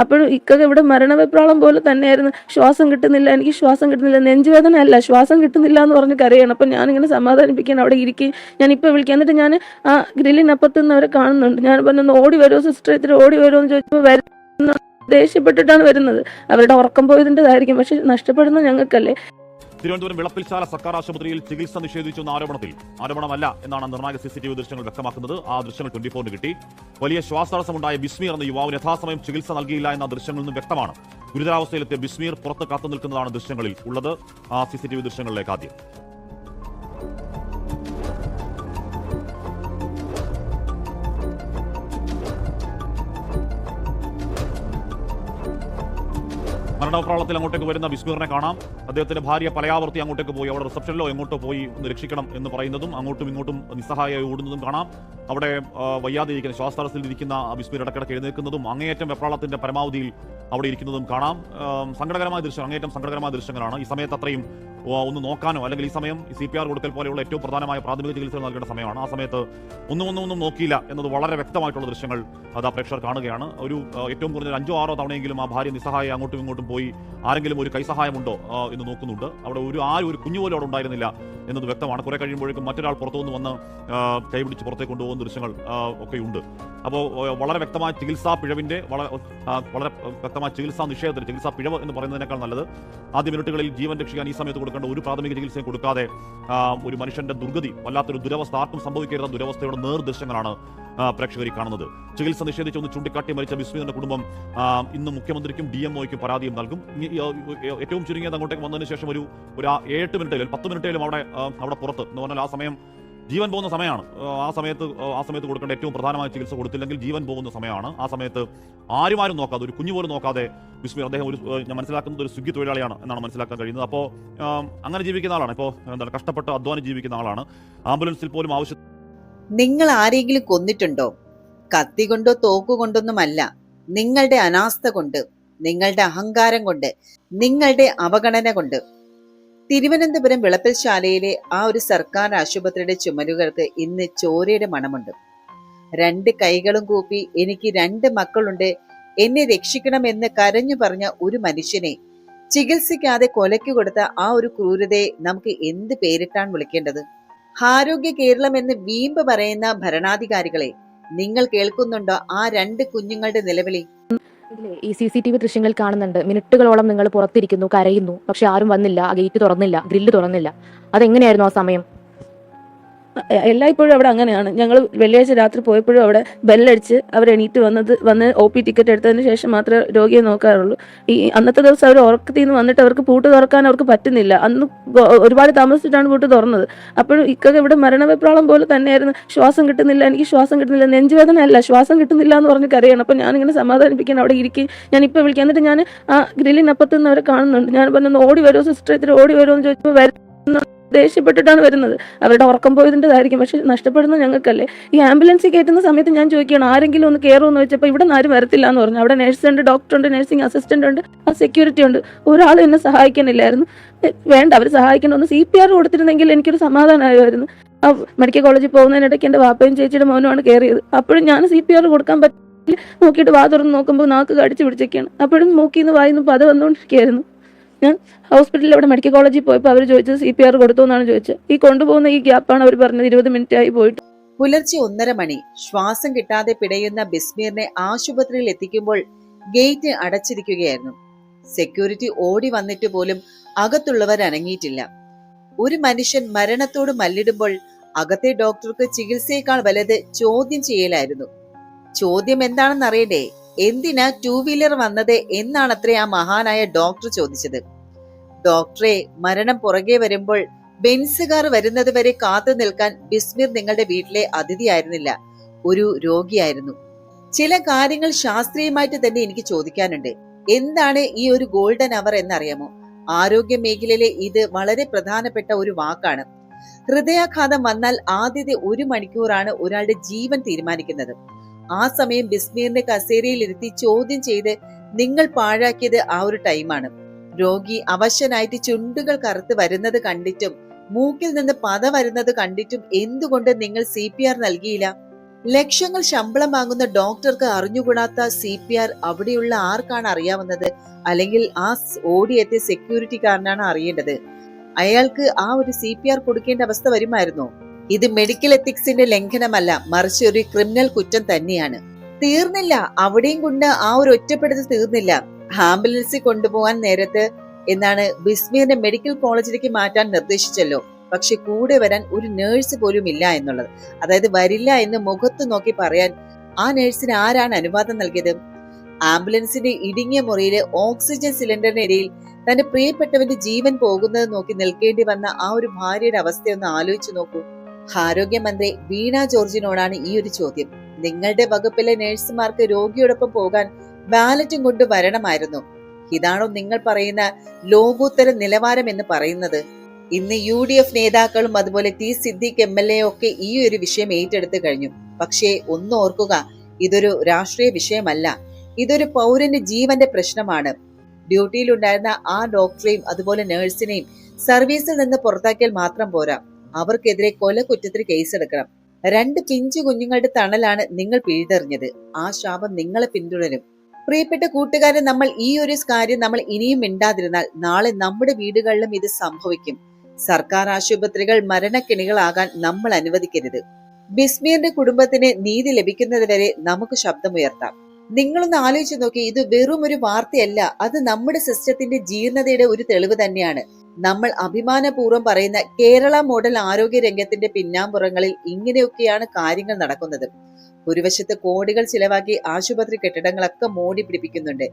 അപ്പോഴും ഇക്കൊക്കെ ഇവിടെ മരണവിപ്രാളം പോലെ തന്നെയായിരുന്നു. ശ്വാസം കിട്ടുന്നില്ല. എനിക്ക് ശ്വാസം കിട്ടുന്നില്ല. നെഞ്ചുവേദന അല്ല. ശ്വാസം കിട്ടുന്നില്ല എന്ന് പറഞ്ഞ് കരയാണ്. അപ്പം ഞാനിങ്ങനെ സമാധാനിപ്പിക്കാൻ അവിടെ ഇരിക്കുകയും ഞാൻ ഇപ്പോൾ വിളിക്കാം എന്നിട്ട് ഞാൻ ആ ഗ്രില്ലിനപ്പുറത്ത് നിന്ന് അവരെ കാണുന്നുണ്ട്. ഞാൻ പറഞ്ഞു "ഒന്ന് ഓടി വരുമോ സിസ്റ്റർ ഇത്തിരി ഓടി വരുമോ എന്ന് ചോദിച്ചപ്പോൾ വരുന്ന ദേഷ്യപ്പെട്ടിട്ടാണ് വരുന്നത്. അവരുടെ ഉറക്കം പോയതിന്റെതായിരിക്കും. പക്ഷെ നഷ്ടപ്പെടുന്ന ഞങ്ങൾക്കല്ലേ? തിരുവനന്തപുരം വിളപ്പിൽശാല സർക്കാർ ആശുപത്രിയിൽ ചികിത്സ നിഷേധിച്ചു എന്ന ആരോപണത്തിൽ ആരോപണമല്ല എന്നാണ് നിർണായക സിസിടിവി ദൃശ്യങ്ങൾ വ്യക്തമാക്കുന്നത്. ആ ദൃശ്യങ്ങൾ ട്വന്റി ഫോറിന് കിട്ടി. വലിയ ശ്വാസതടസ്സമുണ്ടായ ബിസ്മീർ എന്ന യുവാവിന് യഥാസമയം ചികിത്സ നൽകിയില്ല എന്ന ദൃശ്യങ്ങളിൽ നിന്നും വ്യക്തമാണ്. ഗുരുതരാവസ്ഥയിലെത്തിയ ബിസ്മീർ പുറത്ത് കാത്തു നിൽക്കുന്നതാണ് ദൃശ്യങ്ങളിൽ ഉള്ളത്. ആ സി സി ടി വി ദൃശ്യങ്ങളിലേക്ക് ആദ്യം. മരണപ്രാളത്തിൽ അങ്ങോട്ടേക്ക് വരുന്ന ബിസ്മീറിനെ കാണാം. അദ്ദേഹത്തിന്റെ ഭാര്യ പലയാവർത്തി അങ്ങോട്ടേക്ക് പോയി. അവിടെ റിസപ്ഷനിലോ എങ്ങോട്ടോ പോയി ഒന്ന് രക്ഷിക്കണം എന്ന് പറയുന്നതും അങ്ങോട്ടും ഇങ്ങോട്ടും നിസ്സഹായമായി ഓടുന്നതും കാണാം. അവിടെ വയ്യാതെ ഇരിക്കുന്ന ശ്വാസതടസ്സത്തിൽ ഇരിക്കുന്ന ബിസ്മീർ ഇടക്കിടക്ക് എഴുന്നേൽക്കുന്നതും അങ്ങേയറ്റം വെപ്രാളത്തിന്റെ പരമാവധിയിൽ അവിടെ ഇരിക്കുന്നതും കാണാം. സങ്കടകരമായ ദൃശ്യം അങ്ങേറ്റം സങ്കടകരമായ ദൃശ്യങ്ങളാണ്. ഈ സമയത്ത് അത്രയും ഒന്ന് നോക്കാനോ അല്ലെങ്കിൽ ഈ സമയം സി പി ആർ കൊടുക്കൽ പോലെയുള്ള ഏറ്റവും പ്രധാനമായ പ്രാഥമിക ചികിത്സ നൽകേണ്ട സമയമാണ്. ആ സമയത്ത് ഒന്നും ഒന്നും ഒന്നും നോക്കിയില്ല എന്നത് വളരെ വ്യക്തമായിട്ടുള്ള ദൃശ്യങ്ങൾ അത് ആ പ്രേക്ഷകർ കാണുകയാണ്. ഒരു ഏറ്റവും കുറഞ്ഞ അഞ്ചോ ആറോ തവണയെങ്കിലും ആ ഭാര്യ നിസ്സഹായ അങ്ങോട്ടും ഇങ്ങോട്ടും പോയി ആരെങ്കിലും ഒരു കൈസഹായമുണ്ടോ എന്ന് നോക്കുന്നുണ്ട്. അവിടെ ഒരു ആരും ഒരു കുഞ്ഞു പോലും അവിടെ ഉണ്ടായിരുന്നില്ല എന്നത് വ്യക്തമാണ്. കുറെ കഴിയുമ്പോഴേക്കും മറ്റൊരാൾ പുറത്തുനിന്ന് വന്ന് കൈപിടിച്ച് പുറത്തേക്ക് കൊണ്ടുപോകുന്ന ദൃശ്യങ്ങൾ ഒക്കെ ഒക്കെയുണ്ട്. അപ്പോൾ വളരെ വ്യക്തമായ ചികിത്സാ പിഴവിന്റെ വളരെ വളരെ വ്യക്തമായ ചികിത്സാ നിഷേധത്തിന് ചികിത്സാ പിഴവ് എന്ന് പറയുന്നതിനേക്കാൾ നല്ലത്. ആദ്യ മിനിറ്റുകളിൽ ജീവൻ രക്ഷിക്കാൻ ഈ സമയത്ത് കൊടുക്കേണ്ട ഒരു പ്രാഥമിക ചികിത്സയും കൊടുക്കാതെ ഒരു മനുഷ്യന്റെ ദുർഗതി വല്ലാത്തൊരു ദുരവസ്ഥ ആർക്കും സംഭവിക്കരുത് ദുരവസ്ഥയുടെ നിർദ്ദേശങ്ങളാണ് പ്രേക്ഷകർ കാണുന്നത്. ചികിത്സ നിഷേധിച്ച് ഒന്ന് ചൂണ്ടിക്കാട്ടി മരിച്ച വിസ്മിതന്റെ കുടുംബം ഇന്ന് മുഖ്യമന്ത്രിക്കും ഡി എം ഒയ്ക്കും പരാതിയും നൽകും. ഏറ്റവും ചുരുങ്ങിയത് അങ്ങോട്ടേക്ക് വന്നതിന് ശേഷം ഒരു ഒരു എട്ട് മിനിറ്റേലും പത്ത് മിനിറ്റേലും അവിടെ അവിടെ പുറത്ത് എന്ന് പറഞ്ഞാൽ ആ സമയം ജീവൻ പോകുന്ന സമയമാണ്. ആ, സമയത്ത് ആ, സമയത്ത് കൊടുക്കേണ്ട ഏറ്റവും പ്രധാനമായ ചികിത്സ കൊടുത്തില്ലെങ്കിൽ ജീവൻ പോകുന്ന സമയമാണ്. ആ സമയത്ത് ആരുമാരും നോക്കാതെ ഒരു കുഞ്ഞു പോലും നോക്കാതെ ബിസ്മി അദ്ദേഹം ഒരു ഞാൻ മനസ്സിലാക്കുന്നത് ഒരു സ്വിഗ്ഗി തൊഴിലാളിയാണ് എന്നാണ് മനസ്സിലാക്കാൻ കഴിയുന്നത്. അപ്പോൾ അങ്ങനെ ജീവിക്കുന്ന ആളാണ്. ഇപ്പോൾ എന്താണ് കഷ്ടപ്പെട്ട് അധ്വാനം ജീവിക്കുന്ന ആളാണ്. ആംബുലൻസിൽ പോലും ആവശ്യം നിങ്ങൾ ആരെങ്കിലും കൊന്നിട്ടുണ്ടോ? കത്തി കൊണ്ടോ തോക്കു കൊണ്ടൊന്നുമല്ല. നിങ്ങളുടെ അനാസ്ഥ കൊണ്ട് നിങ്ങളുടെ അഹങ്കാരം കൊണ്ട് നിങ്ങളുടെ അവഗണന കൊണ്ട് തിരുവനന്തപുരം വിളപ്പൽശാലയിലെ ആ ഒരു സർക്കാർ ആശുപത്രിയുടെ ചുമരുകൾക്ക് ഇന്ന് ചോരയുടെ മണമുണ്ട്. രണ്ട് കൈകളും കൂപ്പി എനിക്ക് രണ്ട് മക്കളുണ്ട് എന്നെ രക്ഷിക്കണമെന്ന് കരഞ്ഞു പറഞ്ഞ ഒരു മനുഷ്യനെ ചികിത്സിക്കാതെ കൊലയ്ക്ക് കൊടുത്ത ആ ഒരു ക്രൂരതയെ നമുക്ക് എന്ത് പേരിട്ടാണ് വിളിക്കേണ്ടത്? ആരോഗ്യ കേരളം എന്ന് വീമ്പ് പറയുന്ന ഭരണാധികാരികളെ നിങ്ങൾ കേൾക്കുന്നുണ്ടോ ആ രണ്ട് കുഞ്ഞുങ്ങളുടെ നിലവിളി? ഈ സി സി ടി വി ദൃശ്യങ്ങൾ കാണുന്നുണ്ട്. മിനിറ്റുകളോളം നിങ്ങൾ പുറത്തിരിക്കുന്നു കരയുന്നു. പക്ഷെ ആരും വന്നില്ല ഗേറ്റ് തുറന്നില്ല ഗ്രില്ല് തുറന്നില്ല. അതെങ്ങനെയായിരുന്നു ആ സമയം? എല്ലായ്പ്പോഴും അവിടെ അങ്ങനെയാണ്. ഞങ്ങൾ വെള്ളിയാഴ്ച രാത്രി പോയപ്പോഴും അവിടെ ബെല്ലടിച്ച് അവർ എണീറ്റ് വന്നത് വന്ന് ഒ പി ടിക്കറ്റ് എടുത്തതിന് ശേഷം മാത്രമേ രോഗിയെ നോക്കാറുള്ളൂ. ഈ അന്നത്തെ ദിവസം അവർ ഉറക്കത്തിൽ നിന്ന് വന്നിട്ട് അവർക്ക് പൂട്ട് തുറക്കാൻ അവർക്ക് പറ്റുന്നില്ല. അന്ന് ഒരുപാട് താമസിച്ചിട്ടാണ് പൂട്ട് തുറന്നത്. അപ്പോഴും ഇക്കൊക്കെ ഇവിടെ മരണവിപ്രാളം പോലെ തന്നെയായിരുന്നു. ശ്വാസം കിട്ടുന്നില്ല എനിക്ക് ശ്വാസം കിട്ടുന്നില്ല നെഞ്ചുവേദന അല്ല ശ്വാസം കിട്ടുന്നില്ല എന്ന് പറഞ്ഞ് കരയാണ്. അപ്പം ഞാനിങ്ങനെ സമാധാനിപ്പിക്കാൻ അവിടെ ഇരിക്കും. ഞാൻ ഇപ്പോൾ വിളിക്കാം. എന്നിട്ട് ഞാൻ ആ ഗ്രില്ലിനപ്പുറത്ത് നിന്ന് അവരെ കാണുന്നുണ്ട്. ഞാൻ പറഞ്ഞു "ഒന്ന് ഓടി വരുമോ സിസ്റ്റർ ഇത്തിരി ഓടി വരുമോ എന്ന് ചോദിച്ചപ്പോൾ വരുന്ന ദേഷ്യപ്പെട്ടിട്ടാണ് വരുന്നത്. അവരുടെ ഉറക്കം പോയതിന്റെതായിരിക്കും. പക്ഷെ നഷ്ടപ്പെടുന്ന ഞങ്ങൾക്കല്ലേ? ഈ ആംബുലൻസിൽ കയറ്റുന്ന സമയത്ത് ഞാൻ ചോദിക്കുകയാണ് ആരെങ്കിലും ഒന്ന് കയറുമെന്ന് വെച്ചപ്പോൾ ഇവിടെ നിന്ന് ആരും വരത്തില്ല എന്ന് പറഞ്ഞു. അവിടെ നഴ്സ് ഉണ്ട് ഡോക്ടർ ഉണ്ട് നഴ്സിംഗ് അസിസ്റ്റന്റ് ഉണ്ട് ആ സെക്യൂരിറ്റി ഉണ്ട്. ഒരാളും എന്നെ സഹായിക്കാനില്ലായിരുന്നു വേണ്ട അവർ സഹായിക്കണമെന്ന് സി പി ആർ കൊടുത്തിരുന്നെങ്കിൽ എനിക്കൊരു സമാധാനമായിരുന്നു. ആ മെഡിക്കൽ കോളേജിൽ പോകുന്നതിനിടയ്ക്ക് എന്റെ വാപ്പയും ചേച്ചിയുടെ മോനുമാണ് കയറിയത് അപ്പോഴും ഞാൻ സി പി ആർ കൊടുക്കാൻ പറ്റില്ല നോക്കിയിട്ട് വാ തുറന്ന് നോക്കുമ്പോൾ നാക്ക് കടിച്ചു പിടിച്ചൊക്കെയാണ്. അപ്പോഴും മൂക്കിന്ന് വായിന്ന് പത വന്നുകൊണ്ടിരിക്കുകയായിരുന്നു ഞാൻ ഹോസ്പിറ്റലിൽ അവിടെ മെഡിക്കൽ കോളേജിൽ പോയപ്പോൾ അവർ ചോദിച്ചത് സി പി ആർ കൊടുത്തു എന്നാണ് ചോദിച്ചത്. ഈ കൊണ്ടുപോകുന്ന ഈ ഗ്യാപ്പാണ് അവർ പറഞ്ഞത്. ഇരുപത് മിനിറ്റ് ആയി പോയിട്ട്. പുലർച്ചെ ഒന്നര മണി ശ്വാസം കിട്ടാതെ പിടയുന്ന ബിസ്മീറിനെ ആശുപത്രിയിൽ എത്തിക്കുമ്പോൾ ഗേറ്റ് അടച്ചിരിക്കുകയായിരുന്നു. സെക്യൂരിറ്റി ഓടി വന്നിട്ട് പോലും അകത്തുള്ളവർ അനങ്ങിയിട്ടില്ല. ഒരു മനുഷ്യൻ മരണത്തോട് മല്ലിടുമ്പോൾ അകത്തെ ഡോക്ടർക്ക് ചികിത്സയേക്കാൾ വലുത് ചോദ്യം ചെയ്യലായിരുന്നു. ചോദ്യം എന്താണെന്ന് അറിയണ്ടേ എന്തിനാ ടൂ വീലർ വന്നത് എന്നാണത്രേ ആ മഹാനായ ഡോക്ടർ ചോദിച്ചത്. ഡോക്ടറെ മരണം പുറകെ വരുമ്പോൾ ബെൻസുകാർ വരുന്നത് വരെ കാത്തു നിൽക്കാൻ ബിസ്മിർ നിങ്ങളുടെ വീട്ടിലെ അതിഥിയായിരുന്നില്ല ഒരു രോഗിയായിരുന്നു. ചില കാര്യങ്ങൾ ശാസ്ത്രീയമായിട്ട് തന്നെ എനിക്ക് ചോദിക്കാനുണ്ട്. എന്താണ് ഈ ഒരു ഗോൾഡൻ അവർ എന്നറിയാമോ? ആരോഗ്യ മേഖലയിലെ ഇത് വളരെ പ്രധാനപ്പെട്ട ഒരു വാക്കാണ്. ഹൃദയാഘാതം വന്നാൽ ആദ്യത്തെ ഒരു മണിക്കൂറാണ് ഒരാളുടെ ജീവൻ തീരുമാനിക്കുന്നത്. ആ സമയം ബിസ്മീറിനെ കസേരയിൽ ഇരുത്തി ചോദ്യം ചെയ്ത് നിങ്ങൾ പാഴാക്കിയത് ആ ഒരു ടൈമാണ്. രോഗി അവശനായിട്ട് ചുണ്ടുകൾ കറുത്ത് വരുന്നത് കണ്ടിട്ടും മൂക്കിൽ നിന്ന് പത വരുന്നത് കണ്ടിട്ടും എന്തുകൊണ്ട് നിങ്ങൾ സി പി ആർ നൽകിയില്ല? ലക്ഷങ്ങൾ ശമ്പളം വാങ്ങുന്ന ഡോക്ടർക്ക് അറിഞ്ഞുകൂടാത്ത സി പി ആർ അവിടെയുള്ള ആർക്കാണ് അറിയാവുന്നത്? അല്ലെങ്കിൽ ആ ഓടിയെത്തിയ സെക്യൂരിറ്റിക്കാരനാണ് അറിയേണ്ടത്? അയാൾക്ക് ആ ഒരു സി പി ആർ കൊടുക്കേണ്ട അവസ്ഥ വരുമായിരുന്നോ? ഇത് മെഡിക്കൽ എത്തിക്സിന്റെ ലംഘനമല്ല മറിച്ച് ഒരു ക്രിമിനൽ കുറ്റം തന്നെയാണ്. തീർന്നില്ല. അവിടെയും കൊണ്ട് ആ ഒരു ഒറ്റപ്പെടുത്തൽ തീർന്നില്ല. ആംബുലൻസിൽ കൊണ്ടുപോകാൻ നേരത്ത് എന്നാണ് ബിസ്മീറിനെ മെഡിക്കൽ കോളേജിലേക്ക് മാറ്റാൻ നിർദ്ദേശിച്ചല്ലോ. പക്ഷെ കൂടെ വരാൻ ഒരു നേഴ്സ് പോലും ഇല്ല എന്നുള്ളത്. അതായത് വരില്ല എന്ന് മുഖത്ത് നോക്കി പറയാൻ ആ നേഴ്സിന് ആരാണ് അനുവാദം നൽകിയത്? ആംബുലൻസിന്റെ ഇടുങ്ങിയ മുറിയിലെ ഓക്സിജൻ സിലിണ്ടറിനിടയിൽ തന്റെ പ്രിയപ്പെട്ടവന്റെ ജീവൻ പോകുന്നത് നോക്കി നിൽക്കേണ്ടി വന്ന ആ ഒരു ഭാര്യയുടെ അവസ്ഥയൊന്ന് ആലോചിച്ചു നോക്കൂ. ആരോഗ്യമന്ത്രി വീണ ജോർജിനോടാണ് ഈ ഒരു ചോദ്യം. നിങ്ങളുടെ വകുപ്പിലെ നഴ്സുമാർക്ക് രോഗിയോടൊപ്പം പോകാൻ ബാലറ്റും കൊണ്ട് വരണമായിരുന്നു. ഇതാണോ നിങ്ങൾ പറയുന്ന ലോകോത്തര നിലവാരം എന്ന് പറയുന്നത്? ഇന്ന് യു ഡി എഫ് നേതാക്കളും അതുപോലെ T Siddique M L A ഒക്കെ ഈ ഒരു വിഷയം ഏറ്റെടുത്തു കഴിഞ്ഞു. പക്ഷേ ഒന്ന് ഓർക്കുക ഇതൊരു രാഷ്ട്രീയ വിഷയമല്ല. ഇതൊരു പൗരന്റെ ജീവന്റെ പ്രശ്നമാണ്. ഡ്യൂട്ടിയിലുണ്ടായിരുന്ന ആ ഡോക്ടറെയും അതുപോലെ നഴ്സിനെയും സർവീസിൽ നിന്ന് പുറത്താക്കിയാൽ മാത്രം പോരാ. അവർക്കെതിരെ കൊലക്കുറ്റത്തിന് കേസെടുക്കണം രണ്ട് പിഞ്ചു കുഞ്ഞുങ്ങളുടെ തണലാണ് നിങ്ങൾ പിഴുതെറിഞ്ഞത്. ആ ശാപം നിങ്ങളെ പിന്തുടരും. പ്രിയപ്പെട്ട കൂട്ടുകാരെ നമ്മൾ ഈ ഒരു കാര്യം നമ്മൾ ഇനിയും മിണ്ടാതിരുന്നാൽ നാളെ നമ്മുടെ വീടുകളിലും ഇത് സംഭവിക്കും. സർക്കാർ ആശുപത്രികൾ മരണക്കിണികളാകാൻ നമ്മൾ അനുവദിക്കരുത്. ബിസ്മീറിന്റെ കുടുംബത്തിന് നീതി ലഭിക്കുന്നതുവരെ നമുക്ക് ശബ്ദമുയർത്താം. നിങ്ങളൊന്ന് ആലോചിച്ച് നോക്കി ഇത് വെറും ഒരു വാർത്തയല്ല. അത് നമ്മുടെ സിസ്റ്റത്തിന്റെ ജീർണതയുടെ ഒരു തെളിവ് തന്നെയാണ്. നമ്മൾ അഭിമാനപൂർവം പറയുന്ന കേരള മോഡൽ ആരോഗ്യ രംഗത്തിന്റെ പിന്നാമ്പുറങ്ങളിൽ ഇങ്ങനെയൊക്കെയാണ് കാര്യങ്ങൾ നടക്കുന്നത്. ഒരു വശത്ത് കോടികൾ ചിലവാക്കി ആശുപത്രി കെട്ടിടങ്ങളൊക്കെ മോടി പിടിപ്പിക്കുന്നുണ്ട്.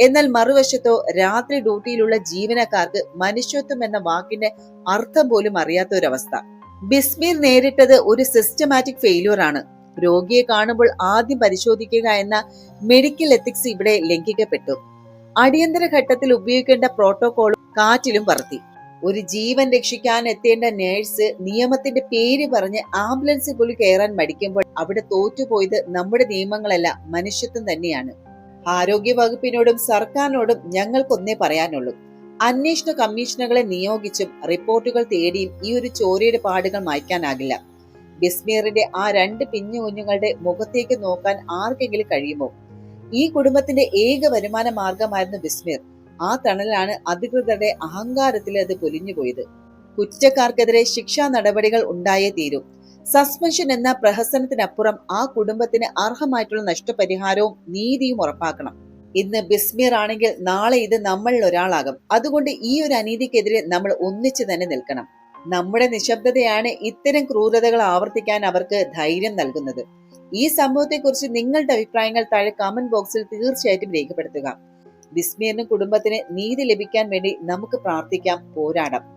എന്നാൽ മറുവശത്തോ രാത്രി ഡ്യൂട്ടിയിലുള്ള ജീവനക്കാർക്ക് മനുഷ്യത്വം എന്ന വാക്കിന്റെ അർത്ഥം പോലും അറിയാത്ത ഒരവസ്ഥ ബിസ്മീർ നേരിട്ടത് ഒരു സിസ്റ്റമാറ്റിക് ഫെയിലുവർ ആണ്. രോഗിയെ കാണുമ്പോൾ ആദ്യം പരിശോധിക്കുക എന്ന മെഡിക്കൽ എത്തിക്സ് ഇവിടെ ലംഘിക്കപ്പെട്ടു. അടിയന്തര ഘട്ടത്തിൽ ഉപയോഗിക്കേണ്ട പ്രോട്ടോകോളും കാറ്റിലും പറത്തി. ഒരു ജീവൻ രക്ഷിക്കാൻ എത്തേണ്ട നേഴ്സ് നിയമത്തിന്റെ പേര് പറഞ്ഞ് ആംബുലൻസിൽ പോലും കയറാൻ മടിക്കുമ്പോൾ അവിടെ തോറ്റുപോയത് നമ്മുടെ നിയമങ്ങളല്ല മനുഷ്യത്വം തന്നെയാണ്. ആരോഗ്യ വകുപ്പിനോടും സർക്കാരിനോടും ഞങ്ങൾക്കൊന്നേ പറയാനുള്ളൂ. അന്വേഷണ കമ്മീഷനുകളെ നിയോഗിച്ചും റിപ്പോർട്ടുകൾ തേടിയും ഈ ഒരു ചോരയുടെ പാടുകൾ മായ്ക്കാനാകില്ല. ബിസ്മീറിന്റെ ആ രണ്ട് പിഞ്ഞു കുഞ്ഞുങ്ങളുടെ മുഖത്തേക്ക് നോക്കാൻ ആർക്കെങ്കിലും കഴിയുമോ? ഈ കുടുംബത്തിന്റെ ഏക വരുമാന മാർഗമായിരുന്നു ബിസ്മീർ. ആ തണലാണ് അധികൃതരുടെ അഹങ്കാരത്തിൽ അത് പൊലിഞ്ഞുപോയത് കുറ്റക്കാർക്കെതിരെ ശിക്ഷാ നടപടികൾ ഉണ്ടായേ തീരൂ. സസ്പെൻഷൻ എന്ന പ്രഹസനത്തിനപ്പുറം ആ കുടുംബത്തിന് അർഹമായിട്ടുള്ള നഷ്ടപരിഹാരവും നീതിയും ഉറപ്പാക്കണം. ഇന്ന് ബിസ്മീർ ആണെങ്കിൽ നാളെ ഇത് നമ്മളിൽ ഒരാളാകും. അതുകൊണ്ട് ഈ ഒരു അനീതിക്കെതിരെ നമ്മൾ ഒന്നിച്ചു തന്നെ നിൽക്കണം. നമ്മുടെ നിശബ്ദതയാണ് ഇത്തരം ക്രൂരതകൾ ആവർത്തിക്കാൻ അവർക്ക് ധൈര്യം നൽകുന്നത്. ഈ സംഭവത്തെക്കുറിച്ച് നിങ്ങളുടെ അഭിപ്രായങ്ങൾ താഴെ കമന്റ് ബോക്സിൽ തീർച്ചയായിട്ടും രേഖപ്പെടുത്തുക. വിസ്മീറിനും കുടുംബത്തിന് നീതി ലഭിക്കാൻ വേണ്ടി നമുക്ക് പ്രാർത്ഥിക്കാം പോരാടാം